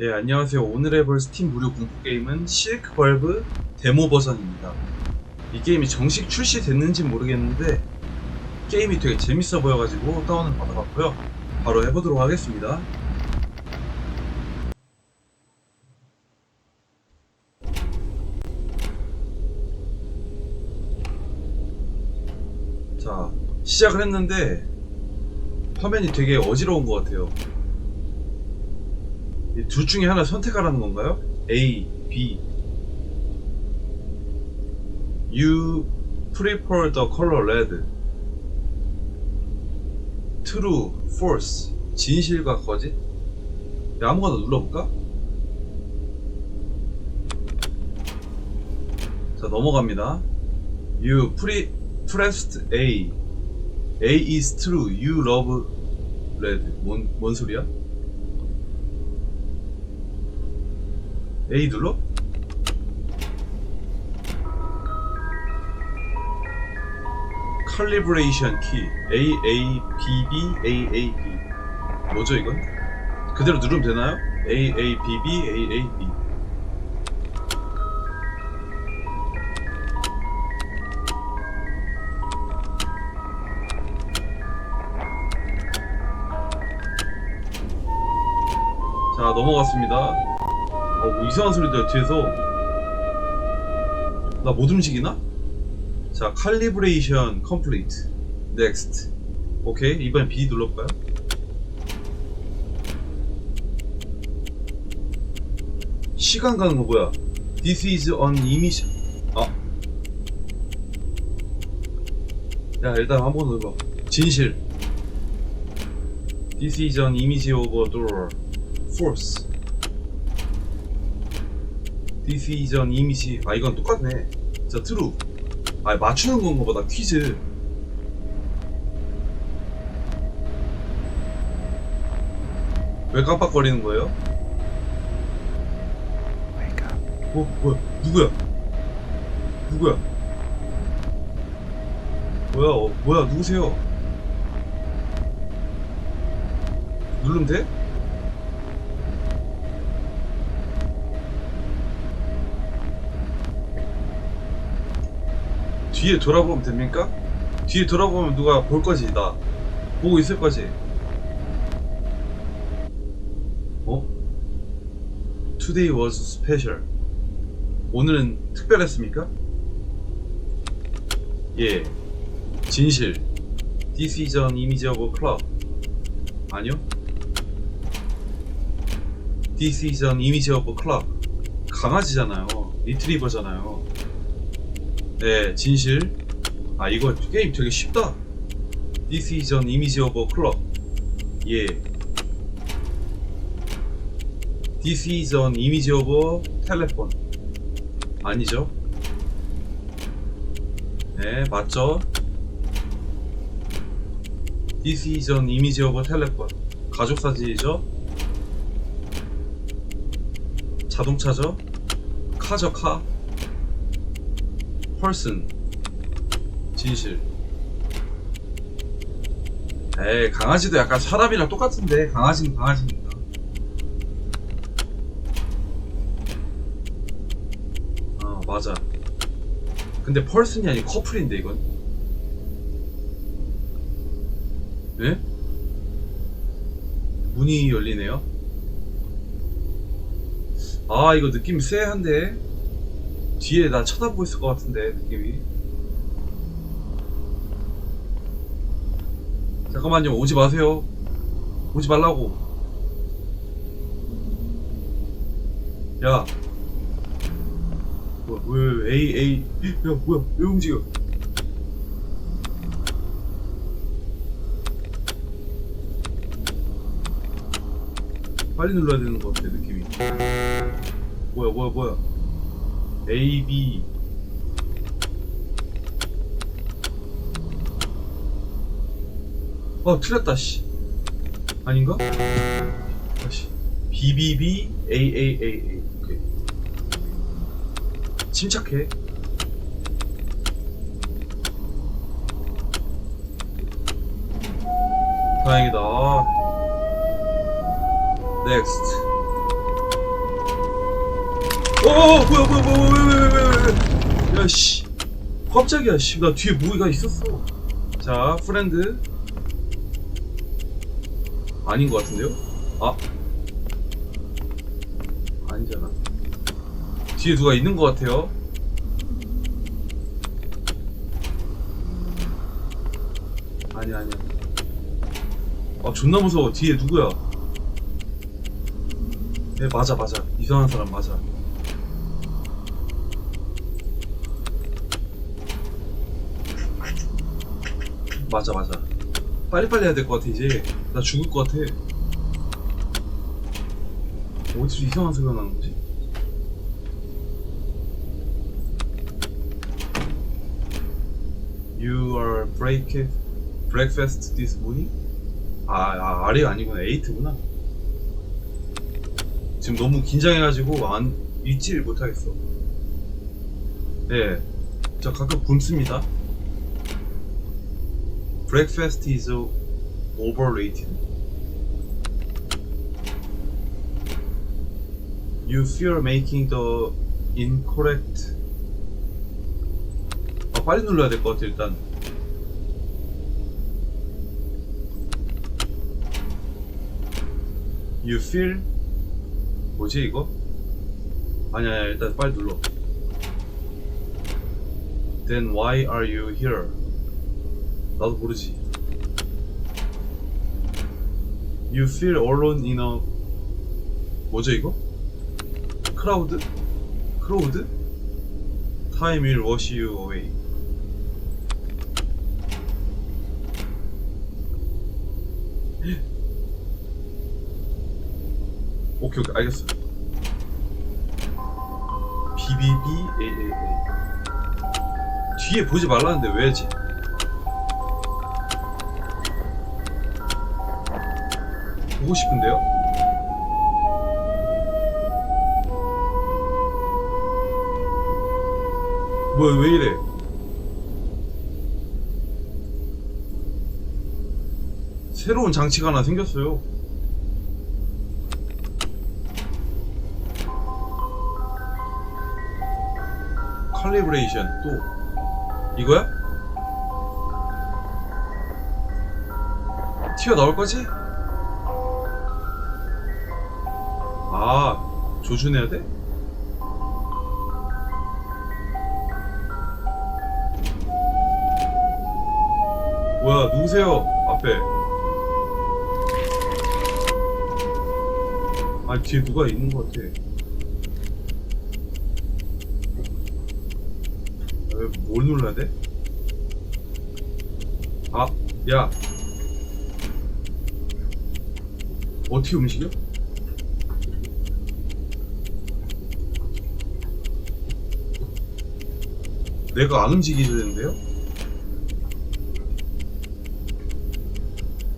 예, 안녕하세요. 오늘 해볼 스팀 무료 공포 게임은 실크 벌브 데모 버전입니다. 이 게임이 정식 출시됐는지 모르겠는데 게임이 되게 재밌어 보여가지고 다운을 받아봤고요. 바로 해보도록 하겠습니다. 자, 시작을 했는데 화면이 되게 어지러운 것 같아요. 이둘 중에 하나 선택하라는 건가요? A, B. You prefer the color red. True, false. 진실과 거짓? 야, 아무거나 눌러볼까? 자, 넘어갑니다. You pre, pressed A. A is true. You love red. 뭔, 뭔 소리야? A 눌러? 칼리브레이션 키 A A B B A A B 뭐죠 이건? 그대로 누르면 되나요? A A B B A A B 자 넘어갔습니다 어, 뭐 이상한 소리들 뒤에서 나 못 움직이나? 자, 칼리브레이션 컴플리트 넥스트 오케이, 이번엔 B 눌러볼까요? 시간 가는 거 뭐야? This is an image 아. 야, 일단 한 번 눌러 진실 This is an image of a door An image. 아 이건 똑같네. 자 true. 아 맞추는 건가 보다 퀴즈. 왜 깜빡거리는 거예요? 어 뭐야 누구야? 누구야? 뭐야 어, 뭐야 누구세요? 누르면 돼? 뒤에 돌아보면 됩니까? 뒤에 돌아보면 누가 볼 거지 나. 보고 있을 거지. 어? Today was special. 오늘은 특별했습니까? 예. 진실. This is an image of a club. 아니요? This is an image of a club. 강아지잖아요. 리트리버잖아요 네, 진실. 아, 이거 게임 되게 쉽다. This is an image of a club. 예. This is an image of a telephone. 아니죠? 네, 맞죠? This is an image of a telephone. 가족 사진이죠? 자동차죠? 카죠, 카. 펄슨. 진실. 에이 강아지도 약간 사람이랑 똑같은데. 강아지는 강아지니까 아 맞아. 근데 펄슨이 아니고 커플인데 이건? 예? 문이 열리네요? 아 이거 느낌 쎄한데 뒤에 나 쳐다보고 있을 것 같은데 느낌이. 잠깐만요 오지 마세요. 오지 말라고. 야. 뭐야 왜 에이 에이 야 뭐야 왜 움직여? 빨리 눌러야 되는 것 같아 느낌이. 뭐야 뭐야 뭐야 A, B. 어 틀렸다 씨. 아닌가? 다시. B, B, B, A, A, A, A. 오케이. 침착해. 다행이다. 넥스트 어 뭐야 뭐야 뭐야 왜 왜 왜왜왜 야씨. 깜짝이야 씨 나 뒤에 뭐가 있었어. 자 프렌드. 아닌 것 같은데요? 아. 아니잖아. 뒤에 누가 있는 것 같아요? 아니 아니야. 아 존나 무서워. 뒤에 누구야? 네 맞아 맞아. 이상한 사람 맞아 맞아 맞아. 빨리빨리 해야 될 것 같아 이제. 나 죽을 것 같아. 어디서 이상한 소리가 나는 거지? You are break breakfast this morning? 아, 아 아래가 아니구나. 에이트구나. 지금 너무 긴장해가지고 안 읽지를 못하겠어. 네, 저 가끔 굶습니다 Breakfast is overrated. You fear making the incorrect. 아, 빨리 눌러야 될 것 같아, 일단. You feel. 뭐지, 이거? 아니야, 아니야, 일단 빨리 눌러. Then why are you here? 나도 모르지. You feel alone in a 뭐죠 이거? 크라우드? 크로우드? Time will wash you away. 오케이 오케이 알겠어. BBBAAA 뒤에 보지 말라는데 왜지? 보고 싶은데요? 뭐야 왜 이래? 새로운 장치가 하나 생겼어요. 칼리브레이션 또 이거야? 튀어나올 거지? 조준해야 돼? 뭐야, 누구세요? 앞에. 아, 뒤에 누가 있는 것 같아. 왜, 뭘 눌러야 돼? 아, 야. 어떻게 움직여? 내가 안 움직이는데요?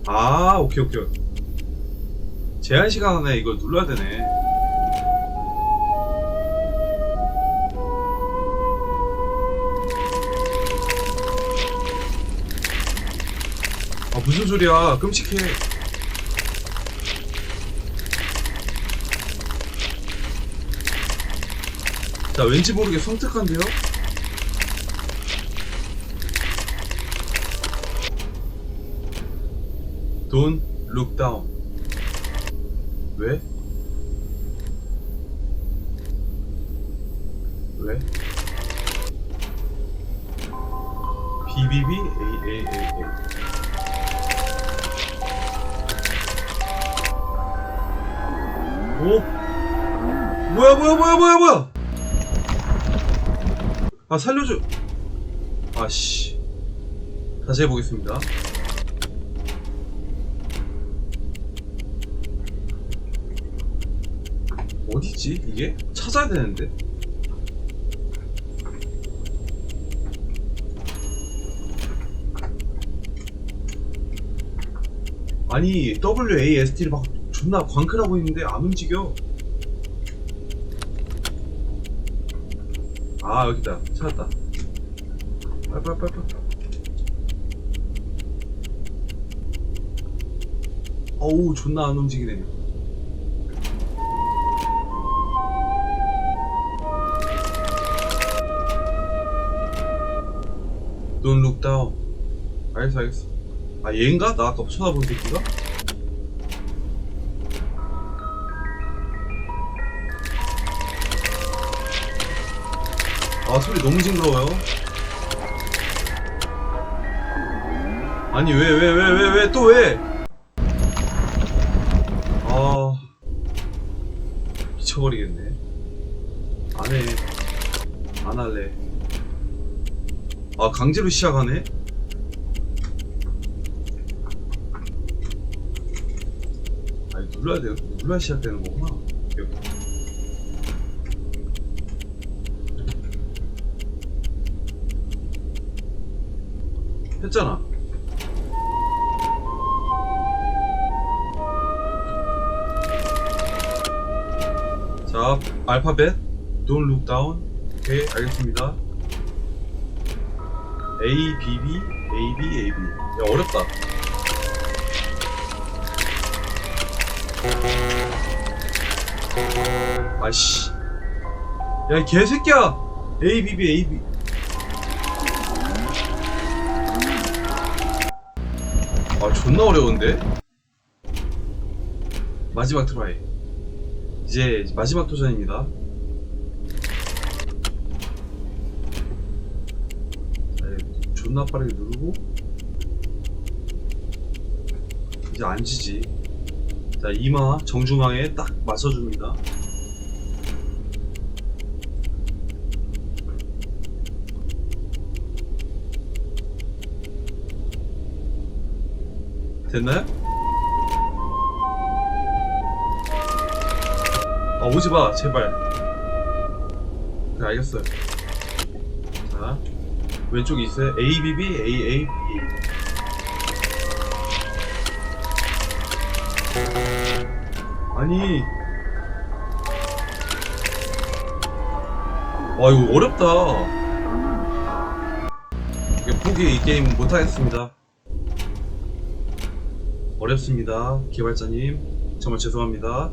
아, 오케이, 오케이. 제한 시간 안에 이걸 눌러야 되네. 아, 무슨 소리야. 끔찍해. 자, 왠지 모르게 섬뜩한데요? Don't look down. 왜? 왜? BBB AAAA. 오? 뭐야 뭐야 뭐야 뭐야 뭐야? 아 살려줘. 아씨. 다시 해보겠습니다. 어디지? 이게? 찾아야 되는데. 아니 WASD를 막 존나 광클하고 있는데 안 움직여. 아 여기다. 찾았다. 빨빨빨빨. 어우 존나 안 움직이네 Don't look down. 알겠어, 알겠어. 아, 얘인가? 나 아까 쳐다본 새끼가? 아, 소리 너무 징그러워요. 아니, 왜, 왜, 왜, 왜, 왜, 또 왜? 아. 미쳐버리겠네. 안 해. 안 할래. 아, 강제로 시작하네? 아니, 눌러야 돼. 눌러야 시작되는 거구나. 했잖아. 자, 알파벳. Don't look down. 오케이, 알겠습니다. A, B, B, A, B, A, B. 야, 어렵다. 아이씨. 야, 이 개새끼야! A, B, B, A, B. 아, 존나 어려운데? 마지막 트라이. 이제 마지막 도전입니다. 네, 존나 빠르게 누르고 이제 안 지지. 자 이마 정중앙에 딱 맞춰줍니다. 됐나요? 아 오지 마 제발. 그래 알겠어요. 자 왼쪽에 있어요. A B B A A B. 아니. 와 이거 어렵다. 이게 포기 이 게임 못하겠습니다. 어렵습니다. 개발자님 정말 죄송합니다.